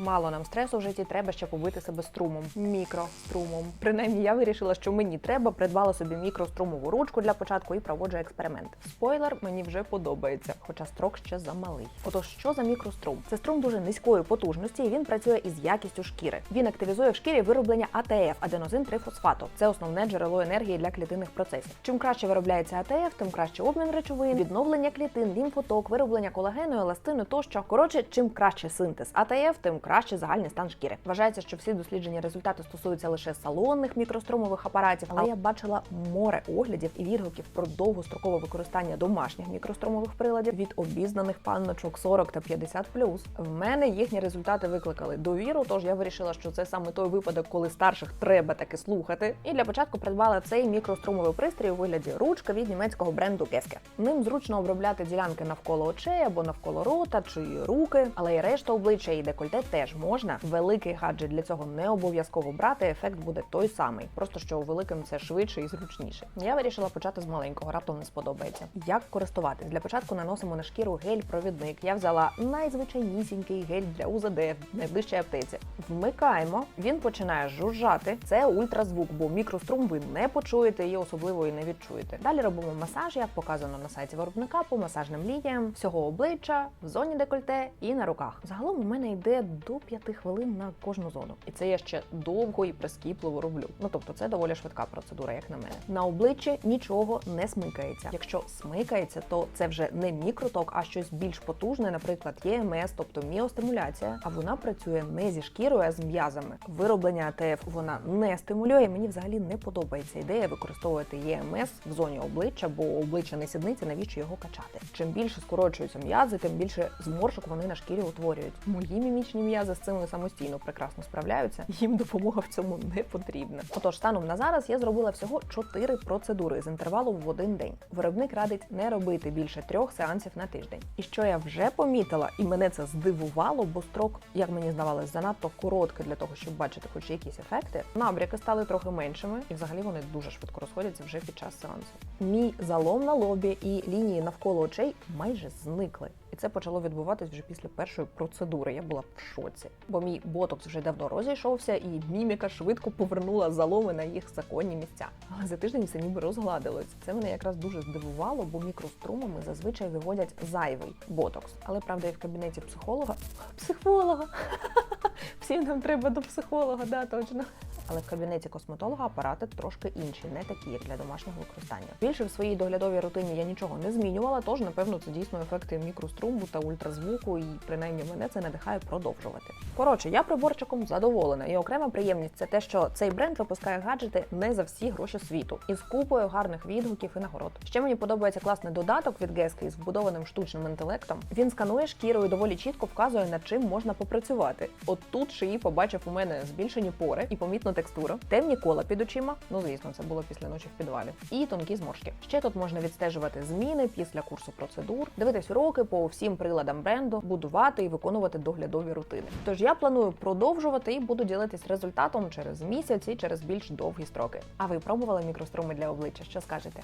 Мало нам стресу в житті, треба ще побити себе струмом, мікрострумом. Принаймні, я вирішила, що мені треба, придбала собі мікрострумову ручку для початку і проводжу експеримент. Спойлер, мені вже подобається, хоча строк ще замалий. Отож, що за мікрострум? Це струм дуже низької потужності, і він працює із якістю шкіри. Він активізує в шкірі вироблення АТФ аденозин трифосфату. Це основне джерело енергії для клітинних процесів. Чим краще виробляється АТФ, тим краще обмін речовин, відновлення клітин, лімфоток, вироблення колагену, еластину тощо. Коротше, чим краще синтез АТФ, тим краще загальний стан шкіри. Вважається, що всі досліджені результати стосуються лише салонних мікрострумових апаратів, але я бачила море оглядів і відгуків про довгострокове використання домашніх мікрострумових приладів від обізнаних панночок 40 та 50 В мене їхні результати викликали довіру, тож я вирішила, що це саме той випадок, коли старших треба таки слухати. І для початку придбала цей мікрострумовий пристрій у вигляді ручка від німецького бренду Geske. Ним зручно обробляти ділянки навколо очей або навколо рота чи руки, але і решта обличчя і декольте теж можна. Великий гаджет для цього не обов'язково брати. Ефект буде той самий, просто що у великим це швидше і зручніше. Я вирішила почати з маленького, раптом не сподобається. Як користуватись? Для початку наносимо на шкіру гель-провідник. Я взяла найзвичайнісінький гель для УЗД в найближчій аптеці. Вмикаємо, він починає жужжати. Це ультразвук, бо мікрострум ви не почуєте і особливо і не відчуєте. Далі робимо масаж, як показано на сайті виробника, по масажним лініям всього обличчя, в зоні декольте і на руках. Загалом у мене йде до 5 хвилин на кожну зону, і це я ще довго і прискіпливо роблю. Ну тобто, це доволі швидка процедура, як на мене. На обличчі нічого не смикається. Якщо смикається, то це вже не мікроток, а щось більш потужне, наприклад, ЄМС, тобто міостимуляція. А вона працює не зі шкірою, а з м'язами. Вироблення АТФ вона не стимулює. Мені взагалі не подобається ідея використовувати ЄМС в зоні обличчя, бо обличчя не сідниці, навіщо його качати? Чим більше скорочуються м'язи, тим більше зморшок вони на шкірі утворюють. Мої мімічні м'язи з цим самостійно прекрасно справляються. Їм допомога в цьому не потрібна. Отож, станом на зараз я зробила всього 4 процедури з інтервалом в один день. Виробник радить не робити більше трьох сеансів на тиждень. І що я вже помітила, і мене це здивувало, бо строк, як мені здавалось, занадто короткий для того, щоб бачити хоч якісь ефекти. Набряки стали трохи меншими, і взагалі вони дуже швидко розходяться вже під час сеансу. Мій залом на лобі і лінії навколо очей майже зникли. Це почало відбуватись вже після першої процедури. Я була в шоці, бо мій ботокс вже давно розійшовся, і міміка швидко повернула заломи на їх законні місця. Але за тиждень все ніби розгладилось. Це мене якраз дуже здивувало, бо мікрострумами зазвичай виводять зайвий ботокс. Але правда, і в кабінеті психолога психолога. Всім нам треба до психолога, да, точно. Але в кабінеті косметолога апарати трошки інші, не такі, як для домашнього використання. Більше в своїй доглядовій рутині я нічого не змінювала, тож напевно це дійсно ефекти мікроструму та ультразвуку, і принаймні мене це надихає продовжувати. Коротше, я приборчиком задоволена, і окрема приємність це те, що цей бренд випускає гаджети не за всі гроші світу із купою гарних відгуків і нагород. Ще мені подобається класний додаток від Geske із вбудованим штучним інтелектом. Він сканує шкіру і доволі чітко вказує, над чим можна попрацювати. От тут шиї побачив у мене збільшені пори і помітну текстуру, темні кола під очима. Ну звісно, це було після ночі в підвалі, і тонкі зморшки. Ще тут можна відстежувати зміни після курсу процедур, дивитись уроки по всім приладам бренду, будувати і виконувати доглядові рутини. Тож я планую продовжувати і буду ділитись результатом через місяць і через більш довгі строки. А ви пробували мікроструми для обличчя? Що скажете?